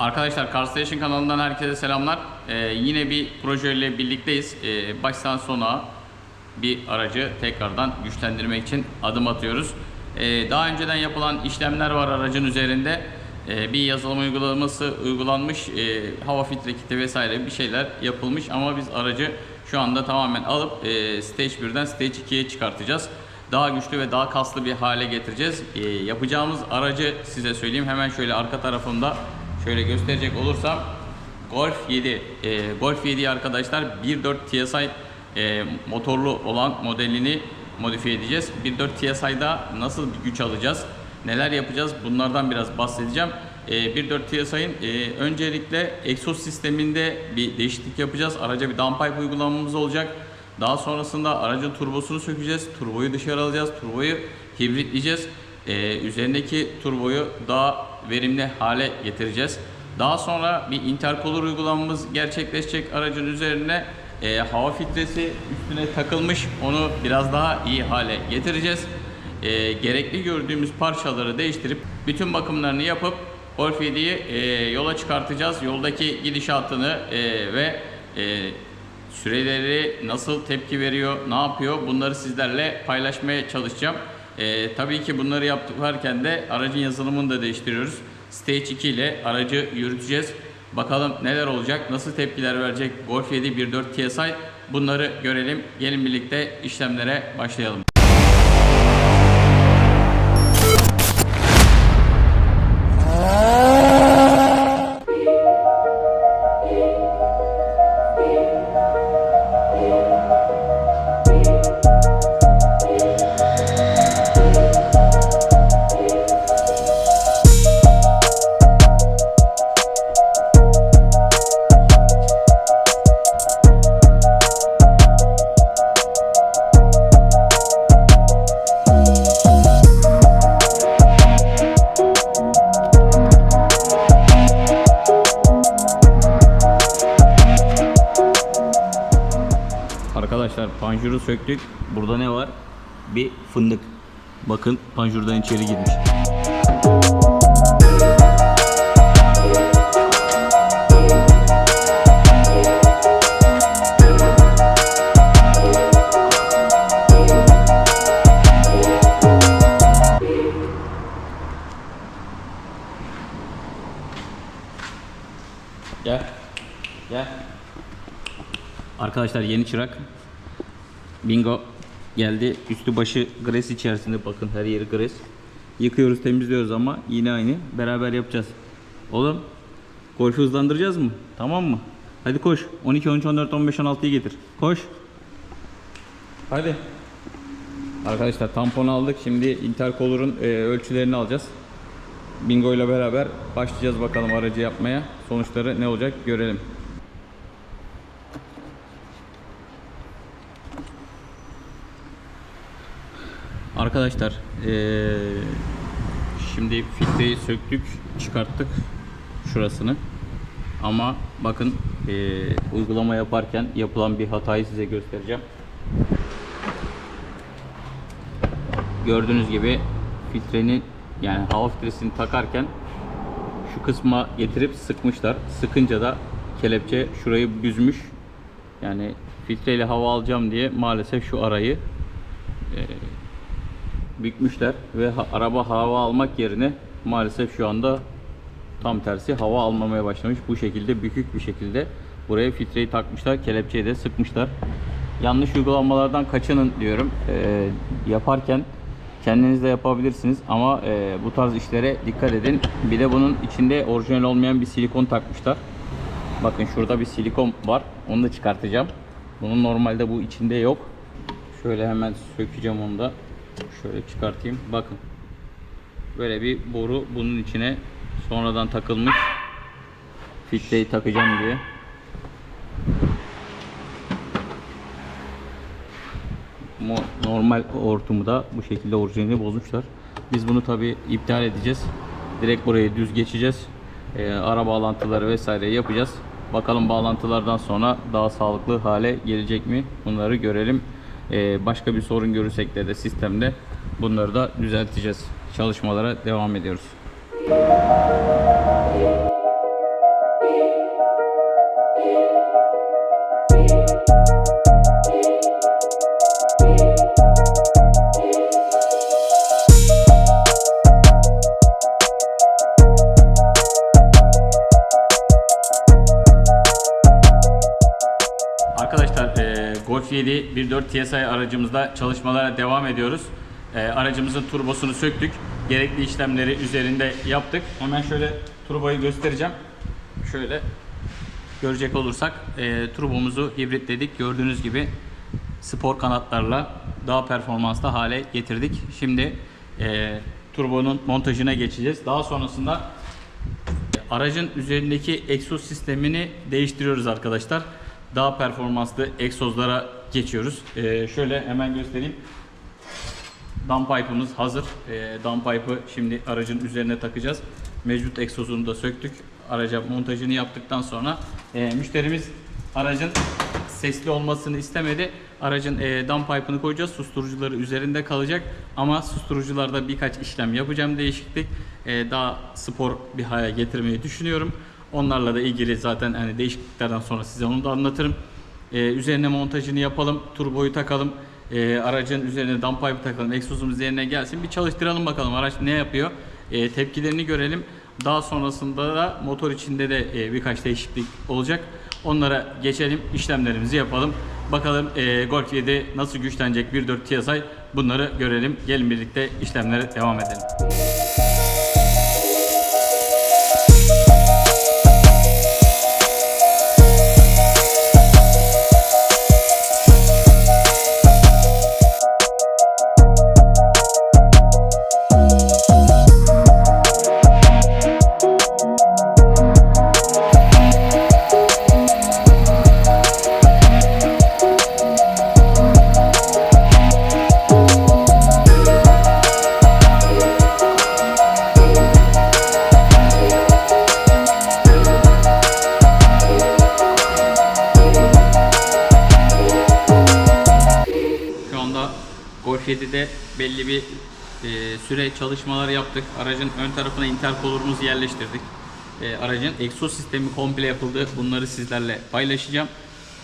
Arkadaşlar Car Station kanalından herkese selamlar. Ee, yine bir projeyle birlikteyiz. Ee, baştan sona bir aracı tekrardan güçlendirmek için adım atıyoruz. Ee, daha önceden yapılan işlemler var aracın üzerinde. Ee, bir yazılım uygulaması uygulanmış, ee, hava filtre kiti vesaire bir şeyler yapılmış ama biz aracı şu anda tamamen alıp ee, Stage 1'den Stage 2'ye çıkartacağız. Daha güçlü ve daha kaslı bir hale getireceğiz. Ee, yapacağımız aracı size söyleyeyim. Hemen şöyle arka tarafında şöyle gösterecek olursam Golf 7. Ee, Golf 7 arkadaşlar 1.4 TSI e, motorlu olan modelini modifiye edeceğiz. 1.4 TSI'da nasıl bir güç alacağız? Neler yapacağız? Bunlardan biraz bahsedeceğim. Ee, 1.4 TSI'nin e, öncelikle egzoz sisteminde bir değişiklik yapacağız. Araca bir downpipe uygulamamız olacak. Daha sonrasında aracın turbosunu sökeceğiz. Turboyu dışarı alacağız. Turboyu hibritleyeceğiz. Ee, üzerindeki turboyu daha verimli hale getireceğiz. Daha sonra bir intercooler uygulamamız gerçekleşecek aracın üzerine. Ee, hava filtresi üstüne takılmış. Onu biraz daha iyi hale getireceğiz. Ee, gerekli gördüğümüz parçaları değiştirip bütün bakımlarını yapıp Golf 7'yi e, yola çıkartacağız. Yoldaki gidişatını e, ve e, süreleri nasıl tepki veriyor, ne yapıyor bunları sizlerle paylaşmaya çalışacağım. Ee, tabii ki bunları yaparken de aracın yazılımını da değiştiriyoruz. Stage 2 ile aracı yürüteceğiz. Bakalım neler olacak, nasıl tepkiler verecek Golf 7 1.4 TSI bunları görelim. Gelin birlikte işlemlere başlayalım. Panjuru söktük. Burada ne var? Bir fındık. Bakın panjurdan içeri girmiş. Gel. Gel. Arkadaşlar yeni çırak. Bingo geldi. Üstü başı gres içerisinde bakın her yeri gres. Yıkıyoruz temizliyoruz ama yine aynı. Beraber yapacağız. Oğlum golfü hızlandıracağız mı? Tamam mı? Hadi koş. 12, 13, 14, 15, 16'yı getir. Koş. Hadi. Arkadaşlar tampon aldık. Şimdi intercooler'ın e, ölçülerini alacağız. Bingo ile beraber başlayacağız bakalım aracı yapmaya. Sonuçları ne olacak görelim. Arkadaşlar eee, şimdi filtreyi söktük çıkarttık şurasını. Ama bakın eee, uygulama yaparken yapılan bir hatayı size göstereceğim. Gördüğünüz gibi filtrenin yani hava filtresini takarken şu kısma getirip sıkmışlar. Sıkınca da kelepçe şurayı büzmüş. Yani filtreyle hava alacağım diye maalesef şu arayı bükmüşler ve araba hava almak yerine maalesef şu anda tam tersi hava almamaya başlamış. Bu şekilde bükük bir şekilde buraya filtreyi takmışlar. Kelepçeyi de sıkmışlar. Yanlış uygulamalardan kaçının diyorum. Ee, yaparken kendiniz de yapabilirsiniz ama e, bu tarz işlere dikkat edin. Bir de bunun içinde orijinal olmayan bir silikon takmışlar. Bakın şurada bir silikon var. Onu da çıkartacağım. Bunun normalde bu içinde yok. Şöyle hemen sökeceğim onu da. Şöyle çıkartayım. Bakın. Böyle bir boru bunun içine sonradan takılmış. Filtreyi takacağım diye. Normal hortumu da bu şekilde orijinali bozmuşlar. Biz bunu tabi iptal edeceğiz. Direkt burayı düz geçeceğiz. Ee, ara bağlantıları vesaire yapacağız. Bakalım bağlantılardan sonra daha sağlıklı hale gelecek mi? Bunları görelim. Ee, başka bir sorun görürsek de, de sistemde bunları da düzelteceğiz. Çalışmalara devam ediyoruz. Golf 7 1.4 TSI aracımızda çalışmalara devam ediyoruz. Ee, aracımızın turbosunu söktük. Gerekli işlemleri üzerinde yaptık. Hemen şöyle turboyu göstereceğim. Şöyle görecek olursak e, turbomuzu hibritledik. Gördüğünüz gibi spor kanatlarla daha performanslı hale getirdik. Şimdi e, turbonun montajına geçeceğiz. Daha sonrasında aracın üzerindeki egzoz sistemini değiştiriyoruz arkadaşlar. Daha performanslı egzozlara geçiyoruz. E, şöyle hemen göstereyim. Downpipe'ımız hazır. E, downpipe'ı şimdi aracın üzerine takacağız. Mevcut egzozunu da söktük. Araca montajını yaptıktan sonra e, müşterimiz aracın sesli olmasını istemedi. Aracın e, downpipe'ını koyacağız. Susturucuları üzerinde kalacak. Ama susturucularda birkaç işlem yapacağım değişiklik. E, daha spor bir hale getirmeyi düşünüyorum. Onlarla da ilgili zaten hani değişikliklerden sonra size onu da anlatırım. Ee, üzerine montajını yapalım, turboyu takalım, ee, aracın üzerine downpipe takalım, egzozumuz yerine gelsin. Bir çalıştıralım bakalım araç ne yapıyor, Ee, tepkilerini görelim. Daha sonrasında da motor içinde de e, birkaç değişiklik olacak. Onlara geçelim, işlemlerimizi yapalım. Bakalım e, Golf 7 nasıl güçlenecek 1.4 TSI bunları görelim. Gelin birlikte işlemlere devam edelim. Belli bir e, süre çalışmalar yaptık. Aracın ön tarafına intercooler'ımızı yerleştirdik. E, aracın egzoz sistemi komple yapıldı. Bunları sizlerle paylaşacağım.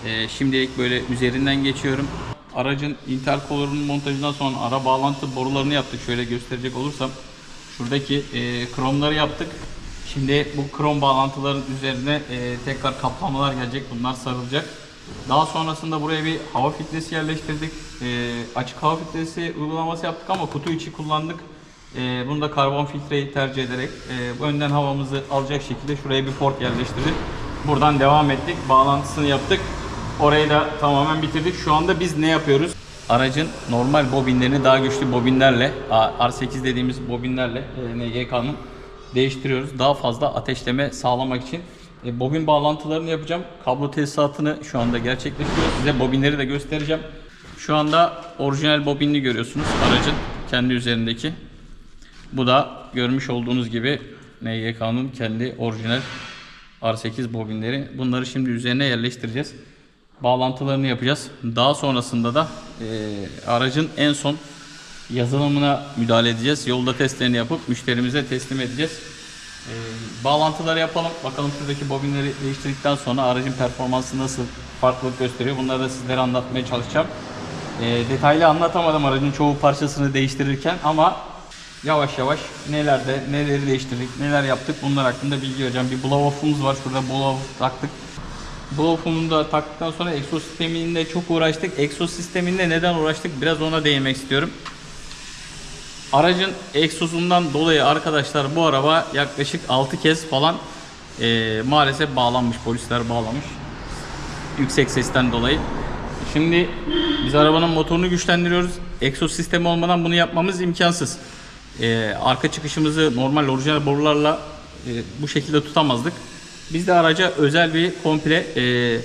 E, şimdilik böyle üzerinden geçiyorum. Aracın intercooler'ın montajından sonra ara bağlantı borularını yaptık. Şöyle gösterecek olursam şuradaki e, kromları yaptık. Şimdi bu krom bağlantıların üzerine e, tekrar kaplamalar gelecek. Bunlar sarılacak. Daha sonrasında buraya bir hava filtresi yerleştirdik. Ee, açık hava filtresi uygulaması yaptık ama kutu içi kullandık. Ee, bunu da karbon filtreyi tercih ederek e, önden havamızı alacak şekilde şuraya bir port yerleştirdik. Buradan devam ettik. Bağlantısını yaptık. Orayı da tamamen bitirdik. Şu anda biz ne yapıyoruz? Aracın normal bobinlerini daha güçlü bobinlerle, R8 dediğimiz bobinlerle e, NGK'nın değiştiriyoruz. Daha fazla ateşleme sağlamak için e, bobin bağlantılarını yapacağım. Kablo tesisatını şu anda gerçekleştiriyoruz. Size bobinleri de göstereceğim. Şu anda orijinal bobinini görüyorsunuz aracın kendi üzerindeki. Bu da görmüş olduğunuz gibi NGK'nın kendi orijinal R8 bobinleri. Bunları şimdi üzerine yerleştireceğiz. Bağlantılarını yapacağız. Daha sonrasında da e, aracın en son yazılımına müdahale edeceğiz. Yolda testlerini yapıp müşterimize teslim edeceğiz. Ee, bağlantıları yapalım. Bakalım şuradaki bobinleri değiştirdikten sonra aracın performansı nasıl farklılık gösteriyor. Bunları da sizlere anlatmaya çalışacağım. Ee, detaylı anlatamadım aracın çoğu parçasını değiştirirken ama yavaş yavaş nelerde neleri değiştirdik, neler yaptık bunlar hakkında bilgi vereceğim. Bir blow off'umuz var. Şurada blow off taktık. Blow off'unu da taktıktan sonra egzoz sisteminde çok uğraştık. Egzoz sisteminde neden uğraştık? Biraz ona değinmek istiyorum. Aracın egzozundan dolayı arkadaşlar bu araba yaklaşık 6 kez falan eee, maalesef bağlanmış. Polisler bağlamış. Yüksek sesten dolayı. Şimdi biz arabanın motorunu güçlendiriyoruz. Egzoz sistemi olmadan bunu yapmamız imkansız. Eee, arka çıkışımızı normal orijinal borularla eee, bu şekilde tutamazdık. Biz de araca özel bir komple eee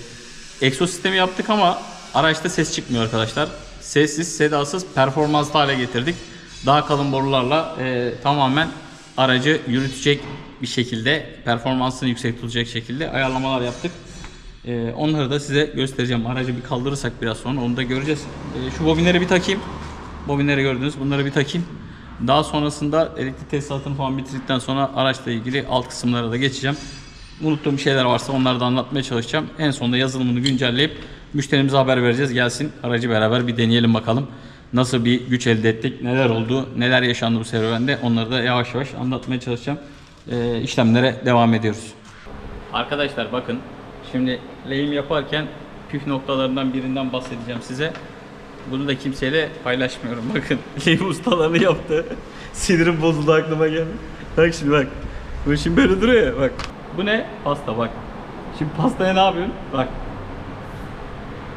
egzoz sistemi yaptık ama araçta ses çıkmıyor arkadaşlar. Sessiz, sedasız, performanslı hale getirdik daha kalın borularla e, tamamen aracı yürütecek bir şekilde performansını yüksek tutacak şekilde ayarlamalar yaptık. E, onları da size göstereceğim. Aracı bir kaldırırsak biraz sonra onu da göreceğiz. E, şu bobinleri bir takayım. Bobinleri gördünüz. Bunları bir takayım. Daha sonrasında elektrik tesisatını falan bitirdikten sonra araçla ilgili alt kısımlara da geçeceğim. Unuttuğum şeyler varsa onları da anlatmaya çalışacağım. En sonunda yazılımını güncelleyip müşterimize haber vereceğiz. Gelsin aracı beraber bir deneyelim bakalım. Nasıl bir güç elde ettik, neler oldu, neler yaşandı bu serüvende onları da yavaş yavaş anlatmaya çalışacağım. Ee, işlemlere devam ediyoruz. Arkadaşlar bakın şimdi lehim yaparken püf noktalarından birinden bahsedeceğim size. Bunu da kimseyle paylaşmıyorum. Bakın lehim ustalarını yaptı. Sinirim bozuldu aklıma geldi. Bak şimdi bak. Bu şimdi böyle duruyor ya bak. Bu ne? Pasta bak. Şimdi pastaya ne yapıyorsun? Bak.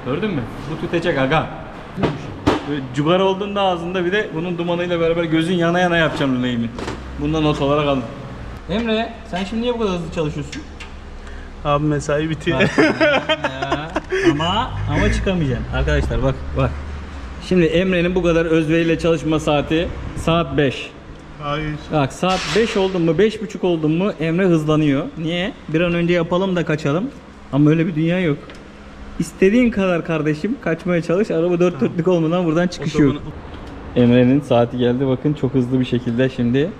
Gördün mü? Bu tütecek aga. Böyle cugara olduğunda ağzında bir de bunun dumanıyla beraber gözün yana yana yapacağım lehimi. Bundan not olarak alın. Emre sen şimdi niye bu kadar hızlı çalışıyorsun? Abi mesai bitiyor. Ya, ama ama çıkamayacaksın. Arkadaşlar bak bak. Şimdi Emre'nin bu kadar özveriyle çalışma saati saat 5. Hayır. Bak saat 5 oldun mu 5.30 oldun mu Emre hızlanıyor. Niye? Bir an önce yapalım da kaçalım. Ama öyle bir dünya yok. İstediğin kadar kardeşim kaçmaya çalış. Araba dört dörtlük olmadan buradan çıkış yok. Emre'nin saati geldi. Bakın çok hızlı bir şekilde şimdi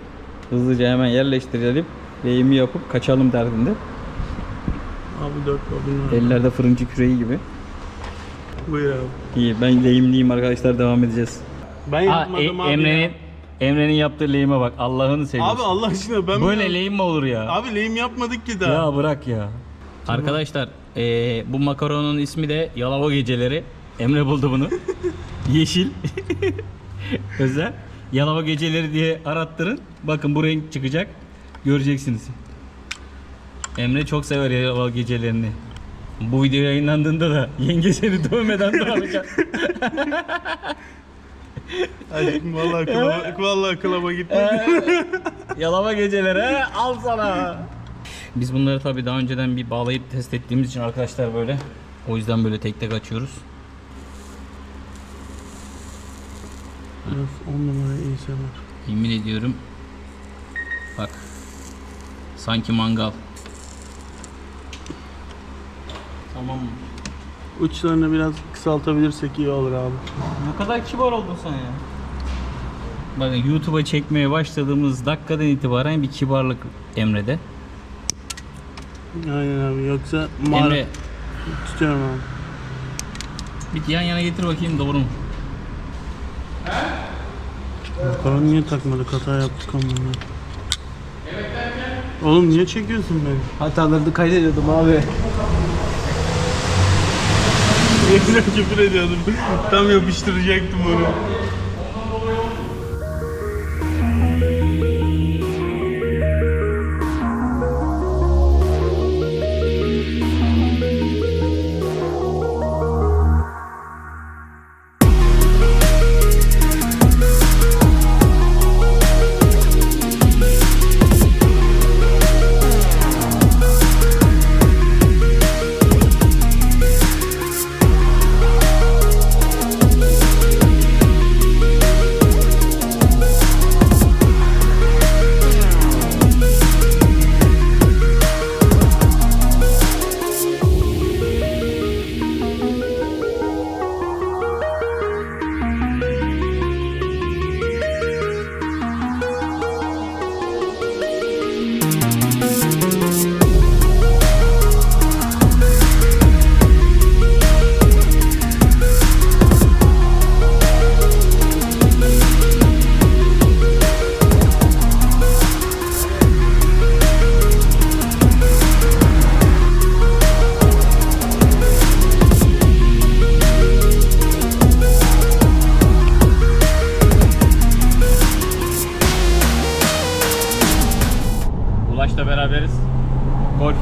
hızlıca hemen yerleştirelim. Lehimi yapıp kaçalım derdinde. Abi dört var. Ellerde fırıncı küreği gibi. Buyur abi. İyi ben lehimliyim arkadaşlar devam edeceğiz. Ben Aa, yapmadım E- abi. Emre'nin. Emre'nin yaptığı lehime bak Allah'ını seviyorsun. Abi Allah aşkına ben Böyle mi- lehim mi olur ya? Abi lehim yapmadık ki daha. Ya bırak ya. Arkadaşlar eee, bu makaronun ismi de Yalova Geceleri. Emre buldu bunu. Yeşil. Özel. Yalova Geceleri diye arattırın. Bakın bu renk çıkacak. Göreceksiniz. Emre çok sever Yalova Gecelerini. Bu video yayınlandığında da yenge seni dövmeden duramayacak. Aşkım vallahi klaba, vallahi klaba gitme. Yalama geceleri he? al sana. Biz bunları tabii daha önceden bir bağlayıp test ettiğimiz için arkadaşlar böyle. O yüzden böyle tek tek açıyoruz. Of, on numara iyi sever. Yemin ediyorum. Bak. Sanki mangal. Tamam mı? Uçlarını biraz kısaltabilirsek iyi olur abi. Ne kadar kibar oldun sen ya. Bakın YouTube'a çekmeye başladığımız dakikadan itibaren bir kibarlık Emre'de. Aynen abi yoksa mağara Emre tutuyorum abi. bir yan yana getir bakayım doğru mu? Makaron niye takmadık hata yaptık ama. Oğlum niye çekiyorsun beni? Hatalarını kaydediyordum abi. Yemin küfür ediyordum. Tam yapıştıracaktım onu.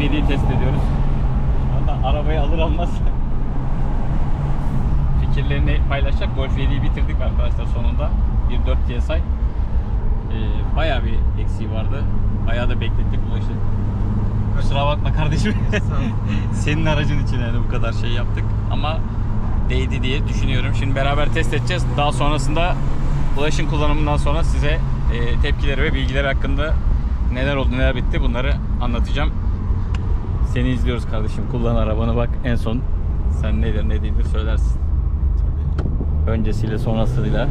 7'yi test ediyoruz. Valla arabayı alır almaz fikirlerini paylaşacak. Golf 7'yi bitirdik arkadaşlar sonunda. 1.4 TSI. Ee, bayağı bir eksiği vardı. Bayağı da beklettik Ulaş'ı. Kusura bakma kardeşim. Senin aracın için yani bu kadar şey yaptık. Ama değdi diye düşünüyorum. Şimdi beraber test edeceğiz. Daha sonrasında Ulaş'ın kullanımından sonra size e, tepkileri ve bilgileri hakkında neler oldu neler bitti bunları anlatacağım. Seni izliyoruz kardeşim. Kullan arabanı bak en son sen nedir ne değildir söylersin. Öncesiyle sonrasıyla.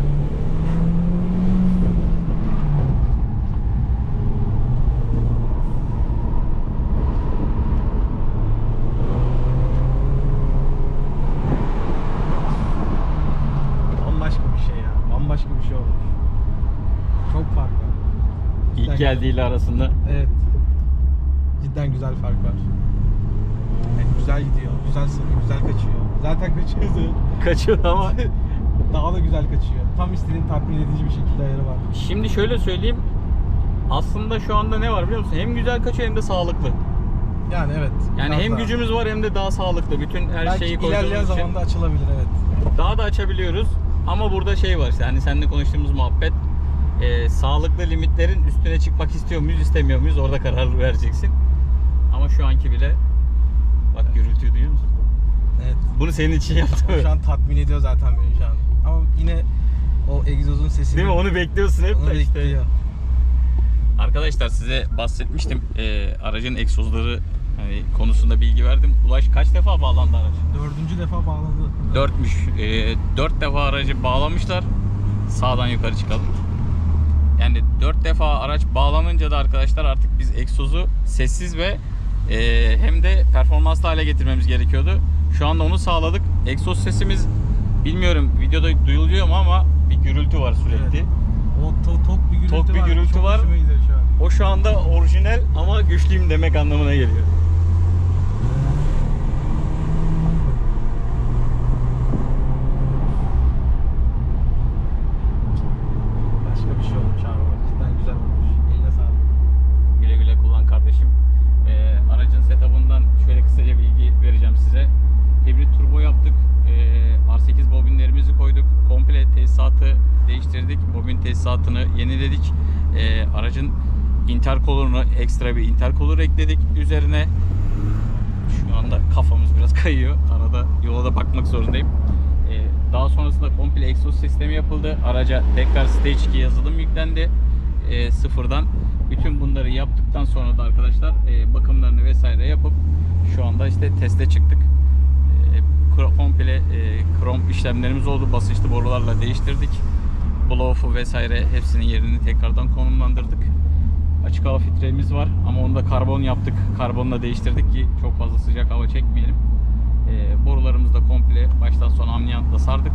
Bambaşka bir şey ya. Bambaşka bir şey olmuş. Çok fark var. İlk geldiğiyle arasında Evet. Cidden güzel fark var. Yani güzel gidiyor, güzel sınıyor, güzel kaçıyor. Zaten kaçıyordu. Kaçıyor ama. Daha da güzel kaçıyor. Tam istediğin tatmin edici bir şekilde ayarı var. Şimdi şöyle söyleyeyim. Aslında şu anda ne var biliyor musun? Hem güzel kaçıyor hem de sağlıklı. Yani evet. Yani hem daha. gücümüz var hem de daha sağlıklı. Bütün her Belki şeyi ilerleyen koyduğumuz için zamanda açılabilir evet. daha da açabiliyoruz. Ama burada şey var işte hani seninle konuştuğumuz muhabbet e, sağlıklı limitlerin üstüne çıkmak istiyor muyuz istemiyor muyuz orada karar vereceksin. Ama şu anki bile bak gürültüyü duyuyor musun? Evet. Bunu senin için yaptım. Şu an tatmin ediyor zaten beni şu an. Ama yine o egzozun sesini Değil mi? Onu bekliyorsun hep onu de işte. bekliyor. Arkadaşlar size bahsetmiştim. E, aracın egzozları hani konusunda bilgi verdim. Ulaş kaç defa bağlandı aracı? Dördüncü defa bağlandı. Dörtmüş. E, dört defa aracı bağlamışlar. Sağdan yukarı çıkalım. Yani dört defa araç bağlanınca da arkadaşlar artık biz egzozu sessiz ve e, hem de performanslı hale getirmemiz gerekiyordu. Şu anda onu sağladık. Egzoz sesimiz bilmiyorum videoda duyuluyor mu ama bir gürültü var sürekli. Evet. O to- tok bir gürültü Tok bir var. gürültü Çok var. şu an. O şu anda orijinal ama güçlüyüm demek anlamına geliyor. Başka bir şey olmuş abi. Cidden güzel olmuş. Eline sağlık. Güle güle kullan kardeşim. Ee, aracın setup'ından şöyle kısaca bilgi vereceğim size. Hibrit turbo yaptık. Ee, R8 bobinlerimizi koyduk. Komple tesisatı değiştirdik. Bobin tesisatını yeniledik. Ee, aracın intercooler'unu ekstra bir intercooler ekledik üzerine. Şu anda kafamız biraz kayıyor. Arada yola da bakmak zorundayım. Ee, daha sonrasında komple egzoz sistemi yapıldı. Araca tekrar Stage 2 yazılım yüklendi. Ee, sıfırdan. Bütün bunları yaptıktan sonra da arkadaşlar e, bakımlarını vesaire yapıp şu anda işte teste çıktık. Komple e, krom işlemlerimiz oldu. Basınçlı borularla değiştirdik. Blow-off'u vesaire hepsinin yerini tekrardan konumlandırdık. Açık hava filtremiz var ama onu da karbon yaptık. Karbonla değiştirdik ki çok fazla sıcak hava çekmeyelim. E, borularımızı da komple baştan sona amniyantla sardık.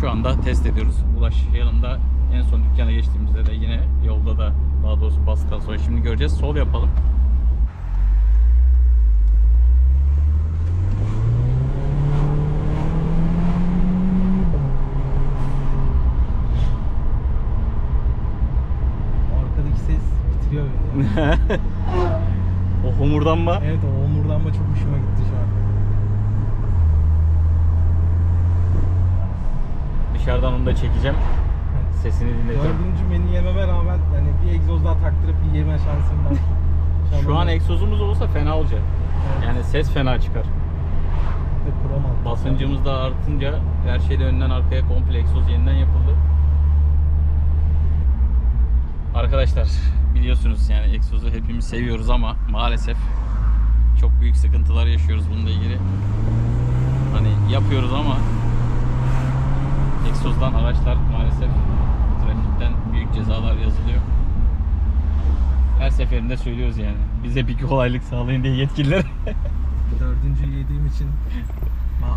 Şu anda test ediyoruz. Ulaş yanımda en son dükkana geçtiğimizde de yine yolda da daha doğrusu bastıktan sonra şimdi göreceğiz. Sol yapalım. Arkadaki ses bitiriyor beni. ya. o homurdanma. evet o omurdanma çok hoşuma gitti şu an. Dışarıdan onu da çekeceğim. Sesini dinleteceğim. Dördüncü menü yememe rağmen hani bir egzoz daha taktırıp bir yeme şansım var. Şu an egzozumuz olsa fena olacak. Evet. Yani ses fena çıkar. Basıncımız da artınca her şeyde önden arkaya komple egzoz yeniden yapıldı. Arkadaşlar biliyorsunuz yani egzozu hepimiz seviyoruz ama maalesef çok büyük sıkıntılar yaşıyoruz bununla ilgili. Hani yapıyoruz ama egzozdan araçlar maalesef trafikten büyük cezalar yazılıyor. Her seferinde söylüyoruz yani. Bize bir kolaylık sağlayın diye yetkililer. Dördüncü yediğim için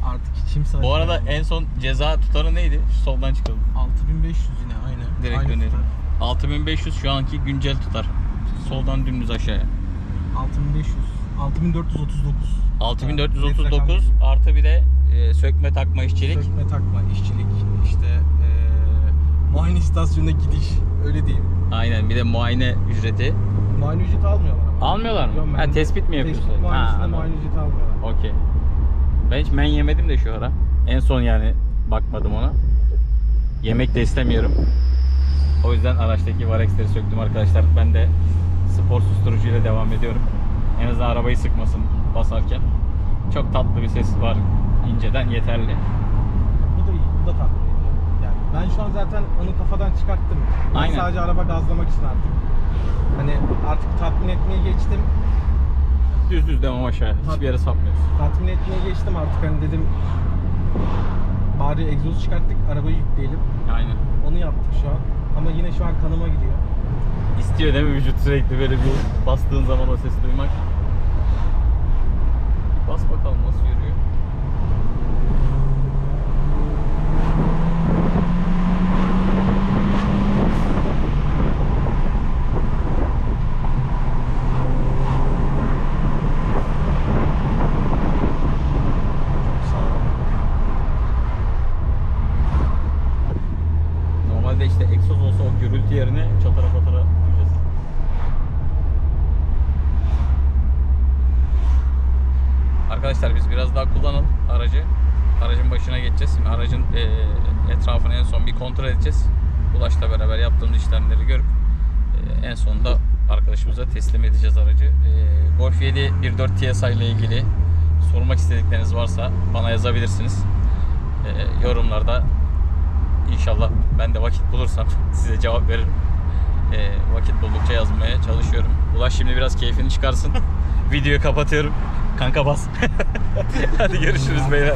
artık içim sarıyor. Bu arada en son ceza tutarı neydi? Şu soldan çıkalım. 6500 yine aynı. Direkt aynı dönelim. tutar. 6500 şu anki güncel tutar. Soldan dümdüz aşağıya. 6500. 6439. 6439 artı bir de e, sökme takma işçilik. Sökme takma, işçilik, işte eee muayene istasyonuna gidiş. Öyle diyeyim. Aynen bir de muayene ücreti. Muayene ücreti almıyorlar ama. Almıyorlar mı? Yok, Ha, tespit mi yapıyorsun? Tespit Ha, muayenesinde anladım. muayene ücreti almıyorlar. Okey. Ben hiç men yemedim de şu ara. En son yani bakmadım ona. Yemek de istemiyorum. O yüzden araçtaki varexleri söktüm arkadaşlar. Ben de spor susturucuyla devam ediyorum. En azından arabayı sıkmasın basarken. Çok tatlı bir ses var. inceden yeterli. Bu da iyi, bu da tatlı. Yani ben şu an zaten onu kafadan çıkarttım. Ben Aynen. sadece araba gazlamak için artık. Hani artık tatmin etmeye geçtim. Düz düz devam aşağı. Hiçbir yere sapmıyoruz. Tatmin etmeye geçtim artık hani dedim bari egzoz çıkarttık arabayı yükleyelim. Aynen. Onu yaptık şu an. Ama yine şu an kanıma gidiyor. İstiyor değil mi vücut sürekli böyle bir bastığın zaman o sesi duymak. Bas bakalım nasıl yürüyor. arkadaşlar biz biraz daha kullanalım aracı. Aracın başına geçeceğiz. Şimdi aracın e, etrafını en son bir kontrol edeceğiz. Ulaş'la beraber yaptığımız işlemleri görüp e, en sonunda arkadaşımıza teslim edeceğiz aracı. E, Golf 7 1.4 TSI ile ilgili sormak istedikleriniz varsa bana yazabilirsiniz. E, yorumlarda inşallah ben de vakit bulursam size cevap veririm. E, vakit buldukça yazmaya çalışıyorum. Ulaş şimdi biraz keyfini çıkarsın. Videoyu kapatıyorum. Kanka bas. Hadi görüşürüz beyler.